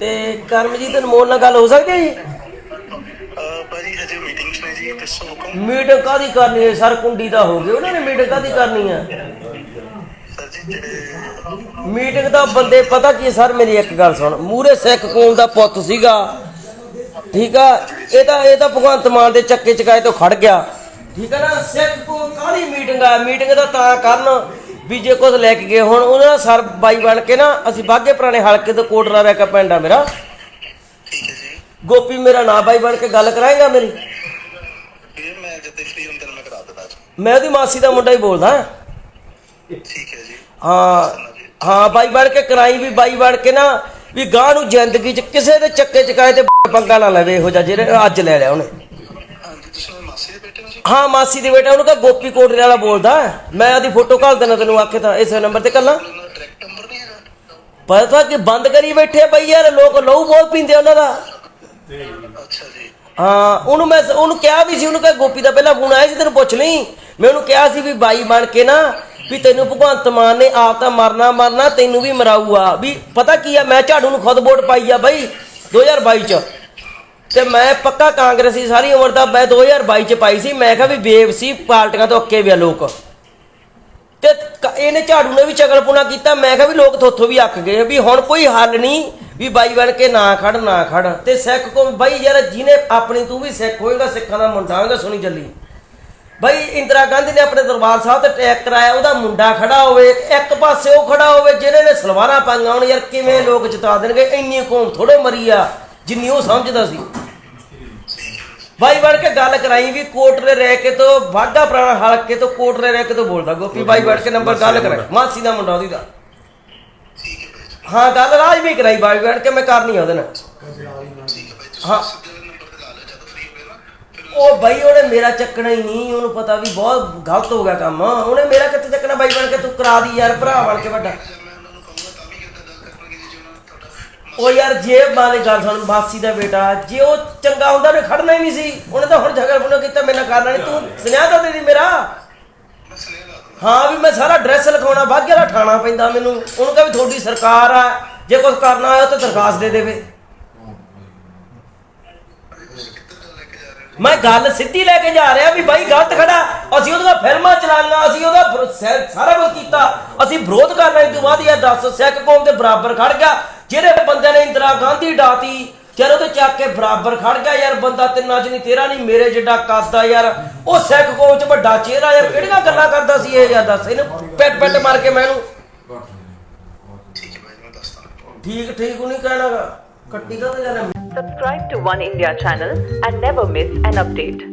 ਤੇ ਕਰਮਜੀਤ ਅਨਮੋਲ ਨਾਲ ਗੱਲ ਹੋ ਸਕਦੀ ਹੈ ਜੀ? ਭਾਜੀ ਹਜੇ ਮੀਟਿੰਗਸ ਨੇ ਜੀ ਦੱਸੋ ਹੁਕਮ ਮੀਟਿੰਗ ਕਾਦੀ ਕਰਨੀ ਹੈ? ਸਰ ਕੁੰਡੀ ਦਾ ਹੋ ਗਈ। ਉਹਨਾਂ ਨੇ ਮੀਟਿੰਗ ਕਾਦੀ ਕਰਨੀ ਹੈ? ਸਰ ਜੀ ਜਿਹੜੇ ਮੀਟਿੰਗ ਦਾ ਬੰਦੇ ਪਤਾ ਕੀ ਹੈ ਸਰ? ਮੇਰੀ ਇੱਕ ਗੱਲ ਸੁਣ। ਮੂਰੇ ਸਿੱਖ ਕੌਮ ਦਾ ਪੁੱਤ ਸੀਗਾ। ਠੀਕ ਆ? ਇਹ ਤਾਂ ਇਹ ਤਾਂ ਭਗਵੰਤ ਮਾਨ ਦੇ ਚੱਕੇ ਚਕਾਏ ਤੋਂ ਖੜ ਗਿਆ। ਠੀਕ ਆ ਨਾ? ਸਿੱਖ ਕੌਮ ਕਾਹਦੀ ਮੀਟਿੰਗ ਆ? ਮੀਟਿੰਗ ਦਾ ਤਾਂ ਕਰਨ। ਵੀ ਜੇ ਕੁਝ ਲੈ ਕੇ ਗਏ ਹੁਣ ਉਹਨਾਂ ਦਾ ਸਰ ਬਾਈ ਬਣ ਕੇ ਨਾ ਅਸੀਂ ਬਾਗੇ ਪੁਰਾਣੇ ਹਲਕੇ ਤੋਂ ਕੋਟਰਾ ਰਹਿ ਕੇ ਪਿੰਡ ਆ ਮੇਰਾ। ਗੋਪੀ ਮੇਰਾ ਨਾਂ ਬਾਈ ਬਣ ਕੇ ਗੱਲ ਕਰਾਏਗਾ ਮੇਰੀ? ਮੈਂ ਉਹਦੀ ਮਾਸੀ ਦਾ ਮੁੰਡਾ ਹੀ ਬੋਲਦਾ। ਠੀਕ ਹੈ ਜੀ। ਹਾਂ ਹਾਂ ਬਾਈ ਬਣ ਕੇ ਕਰਾਈ ਵੀ ਬਾਈ ਬਣ ਕੇ ਨਾ ਵੀ ਗਾਂ ਨੂੰ ਜ਼ਿੰਦਗੀ 'ਚ ਕਿਸੇ ਦੇ ਚੱਕੇ ਚਕਾਏ ਤੇ ਪੰਗਾ ਨਾ ਲਵੇ ਇਹੋ ਜਿਹਾ ਜਿਹੜੇ ਅੱਜ ਲੈ ਲਿਆ ਉਹਨੇ। ਹਾਂ, ਮਾਸੀ ਦੇ ਬੇਟਾ, ਉਹਨੂੰ ਕਹ ਗੋਪੀ ਕੋਟਰੇ ਵਾਲਾ ਬੋਲਦਾ। ਮੈਂ ਆਦੀ ਫੋਟੋ ਘੱਲ ਦੇਣਾ ਤੈਨੂੰ, ਆਖੇ ਤਾਂ, ਇਸੇ ਨੰਬਰ ਤੇ ਕੱਲਾ। ਪਤਾ ਕਿ ਬੰਦ ਕਰੀ ਬੈਠੇ ਬਈ ਯਾਰ, ਲੋਕ ਲਹੂ ਬਹੁਤ ਪੀਂਦੇ ਉਹਨਾਂ ਦਾ। ਅੱਛਾ ਜੀ ਹਾਂ, ਉਹਨੂੰ ਮੈਂ, ਉਹਨੂੰ ਕਿਹਾ ਵੀ ਸੀ, ਉਹਨੂੰ ਕਹ ਗੋਪੀ ਦਾ ਪਹਿਲਾਂ ਫੋਨ ਆਇਆ ਸੀ, ਤੈਨੂੰ ਪੁੱਛ ਲਈ। ਮੈਂ ਉਹਨੂੰ ਕਿਹਾ ਸੀ ਵੀ ਬਾਈ ਬਣ ਕੇ ਨਾ, ਵੀ ਤੈਨੂੰ ਭਗਵੰਤ ਮਾਨ ਨੇ ਆਪ ਤਾਂ ਮਰਨਾ ਮਰਨਾ, ਤੈਨੂੰ ਵੀ ਮਰਾਊਗਾ। ਵੀ ਪਤਾ ਕੀ ਆ, ਮੈਂ ਝਾੜੂ ਨੂੰ ਖੁਦ ਵੋਟ ਪਾਈ ਆ ਬਾਈ 2022 ਚ। ਤੇ ਮੈਂ ਪੱਕਾ ਕਾਂਗਰਸੀ ਸਾਰੀ ਉਮਰ ਦਾ ਮੈਂ 2022 ਚ ਪਾਈ ਸੀ, ਮੈਂ ਕਿਹਾ ਵੀ ਬੇਵਸੀ ਪਾਰਟੀਆਂ ਤੋਂ ਅੱਕੇ ਵੀ ਲੋਕ। ਤੇ ਇਹਨੇ ਝਾੜੂ ਨੇ ਵੀ ਚਗਲਪੁਣਾ ਕੀਤਾ, ਮੈਂ ਕਿਹਾ ਵੀ ਲੋਕ ਥੋਥੋਂ ਵੀ ਅੱਕ ਗਏ ਵੀ ਹੁਣ ਕੋਈ ਹੱਲ ਨਹੀਂ, ਵੀ ਬਾਈ ਬਣ ਕੇ ਨਾ ਖੜ ਨਾ ਖੜ। ਤੇ ਸਿੱਖ ਕੌਮ, ਬਾਈ ਯਾਰ ਜਿਹਨੇ ਆਪਣੀ ਤੂੰ ਵੀ ਸਿੱਖ ਹੋਏਗਾ, ਸਿੱਖਾਂ ਦਾ ਮੁੰਡਾ ਹੋਏਗਾ, ਸੁਣੀ ਜੱਲੀ ਬਈ ਇੰਦਰਾ ਗਾਂਧੀ ਨੇ ਆਪਣੇ ਦਰਬਾਰ ਸਾਹਿਬ ਤੇ ਟੈਕ ਕਰਾਇਆ, ਉਹਦਾ ਮੁੰਡਾ ਖੜਾ ਹੋਵੇ, ਇੱਕ ਪਾਸੇ ਉਹ ਖੜਾ ਹੋਵੇ, ਜਿਹਨੇ ਨੇ ਸਲਵਾਰਾਂ ਪਾਈਆਂ ਹੋਣ, ਯਾਰ ਕਿਵੇਂ ਲੋਕ ਜਿਤਾ ਦੇਣਗੇ? ਇੰਨੀ ਕੌਮ ਥੋੜੇ ਮਰੀ ਆ, ਜਿੰਨੀ ਉਹ ਸਮਝਦਾ ਸੀ। ਬਾਈ ਬਣ ਕੇ ਗੱਲ ਕਰਾਈ ਵੀ ਕੋਟਰੇ ਰਹਿ ਕੇ ਤੋਂ ਵਾਢਾ ਪੁਰਾਣਾ ਹਲਕੇ ਤੋਂ ਕੋਟਰੇ ਰਹਿ ਕੇ ਤੋਂ ਬੋਲਦਾ ਗੋਪੀ। ਬਾਈ ਬਣ ਕੇ ਨੰਬਰ ਗੱਲ ਕਰਾਈ। ਮਾਸੀ ਦਾ ਮੁੰਡਾ ਉਹਦੀ ਦਾ। ਹੈ ਗੱਲ ਰਾਜ ਵੀ ਕਰਾਈ ਬਾਈ ਬਣ ਕੇ ਮੈਂ ਕਰਨੀ ਆ ਉਹਦੇ ਨਾਲ। ਹੈ ਉਹ ਬਾਈ ਉਹਨੇ ਮੇਰਾ ਚੱਕਣਾ ਹੀ ਨਹੀਂ ਉਹਨੂੰ ਪਤਾ ਵੀ ਬਹੁਤ ਗਲਤ ਹੋ ਗਿਆ ਕੰਮ। ਉਹਨੇ ਮੇਰਾ ਕਿੱਥੇ ਚੱਕਣਾ ਬਾਈ ਬਣ ਕੇ ਤੂੰ ਕਰਾ ਦੀ ਯਾਰ ਭਰਾ ਬਣ ਕੇ ਵੱਡਾ। ਉਹ ਯਾਰ ਜੇ ਮਾਂ ਦੀ ਗੱਲ ਸੁਣ, ਮਾਸੀ ਦਾ ਬੇਟਾ, ਜੇ ਉਹ ਚੰਗਾ ਹੁੰਦਾ, ਉਹਨੇ ਖੜਨਾ ਹੀ ਨਹੀਂ ਸੀ। ਉਹਨੇ ਤਾਂ ਹੁਣ ਝਗੜ ਬੁਣਾ ਕੀਤਾ, ਮੇਰੇ ਨਾਲ ਕਰਨਾ ਨਹੀਂ। ਤੂੰ ਸੁਨਿਆ ਤਾਂ ਨਹੀਂ ਮੇਰਾ। ਸੁਨੇਹਾ ਹਾਂ ਵੀ ਮੈਂ ਸਾਰਾ ਡਰੈਸ ਲਿਖਾਉਣਾ ਬਾਗੇ ਦਾ ਠਾਣਾ ਪੈਂਦਾ ਮੈਨੂੰ। ਉਹਨੂੰ ਕਹੇ ਵੀ ਤੁਹਾਡੀ ਸਰਕਾਰ ਆ, ਜੇ ਕੁਝ ਕਰਨਾ ਹੋਇਆ ਤਾਂ ਦਰਖਾਸਤ ਦੇ ਦੇਵੇ। ਮੈਂ ਗੱਲ ਸਿੱਧੀ ਲੈ ਕੇ ਜਾ ਰਿਹਾ ਵੀ ਬਾਈ ਗਲਤ ਖੜਾ। ਅਸੀਂ ਉਹਦਾ ਫਿਲਮਾਂ ਚਲਾਉਣਾ ਅਸੀਂ ਉਹਦਾ ਵਿਰੋ- ਸੈ- ਸਾਰਾ ਕੁਝ ਕੀਤਾ। ਅਸੀਂ ਵਿਰੋਧ ਕਰਨਾ ਇਸ ਤੋਂ ਬਾਅਦ ਯਾਰ ਦੱਸ ਸਿੱਖ ਕੌਮ ਦੇ ਬਰਾਬਰ ਖੜ ਗਿਆ। ਜਿਹੜੇ ਬੰਦੇ ਨੇ ਇੰਦਰਾ ਗਾਂਧੀ ਡਾਤੀ ਚਲੋ ਤੇ ਚੱਕ ਕੇ ਬਰਾਬਰ ਖੜ ਗਿਆ, ਯਾਰ ਬੰਦਾ ਤਿੰਨਾਂ ਚ ਨਹੀਂ, ਤੇਰਾ ਨਹੀਂ, ਮੇਰੇ ਜਿੱਡਾ ਕੱਦਾ ਯਾਰ। ਉਹ ਸਿੱਖ ਕੌਮ ਚ ਵੱਡਾ ਚਿਹਰਾ ਯਾਰ, ਕਿਹੜੀਆਂ ਗੱਲਾਂ ਕਰਦਾ ਸੀ ਇਹ ਯਾਰ, ਦੱਸ, ਇਹਨੂੰ ਪਿੱਟ ਪਿੱਟ ਮਾਰ ਕੇ ਮੈਨੂੰ ਠੀਕ ਹੈ ਭਾਈ ਮੈਂ ਦੱਸਦਾ ਠੀਕ ਠੀਕ ਨਹੀਂ ਕਹਿਣਾਗਾ। ਕੱਟੀ ਦਾ ਤਾਂ ਜਾਣਾ Subscribe to One India channel and never miss an update.